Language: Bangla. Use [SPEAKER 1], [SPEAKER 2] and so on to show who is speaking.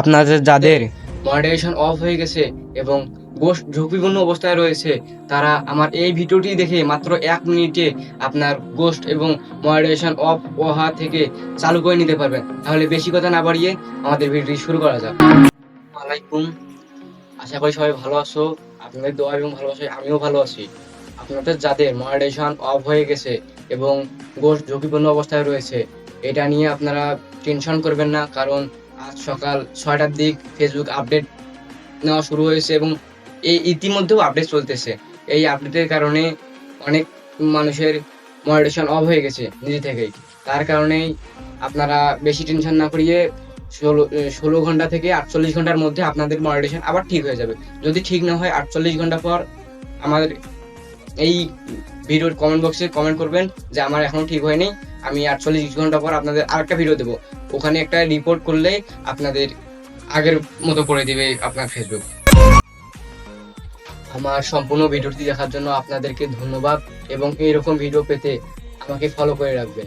[SPEAKER 1] আপনাদের যাদের
[SPEAKER 2] মনিটাইজেশন অফ হয়ে গেছে এবং গোষ্ঠ ঝুঁকিপূর্ণ অবস্থায় রয়েছে, তারা আমার এই ভিডিওটি দেখে মাত্র এক মিনিটে আপনার গোষ্ঠ এবং মনিটাইজেশন অফ হওয়া থেকে চালু করে নিতে পারবেন। তাহলে বেশি কথা না বাড়িয়ে আমাদের ভিডিওটি শুরু করা যাক। আলাইকুম আশা করি সবাই ভালো আছো। আপনাদের দোয়া এবং ভালোবাসায় আমিও ভালো আছি। আপনাদের যাদের মনিটাইজেশন অফ হয়ে গেছে এবং গোষ্ঠ ঝুঁকিপূর্ণ অবস্থায় রয়েছে, এটা নিয়ে আপনারা টেনশন করবেন না, কারণ আজ সকাল ছয়টার দিক ফেসবুক আপডেট নেওয়া শুরু হয়েছে এবং এই ইতিমধ্যেও আপডেট চলতেছে। এই আপডেটের কারণে অনেক মানুষের মনিটেশন অফ হয়ে গেছে নিজে থেকেই। তার কারণেই আপনারা বেশি টেনশন না করিয়ে ষোলো ষোলো ঘণ্টা থেকে আটচল্লিশ ঘণ্টার মধ্যে আপনাদের মনিটেশন আবার ঠিক হয়ে যাবে। যদি ঠিক না হয় আটচল্লিশ ঘণ্টা পর আমাদের এই ভিডিওর কমেন্ট বক্সে কমেন্ট করবেন যে আমার এখনও ঠিক হয়নি। আমি আটচল্লিশ ঘণ্টা পর আপনাদের আর একটা ভিডিও দেবো। ওখানে একটা রিপোর্ট করলে আপনাদের আগের মতো করে দিবে আপনার ফেসবুক আমার সম্পূর্ণ ভিডিওটি দেখার জন্য আপনাদেরকে ধন্যবাদ এবং এরকম ভিডিও পেতে আমাকে ফলো করে রাখবেন।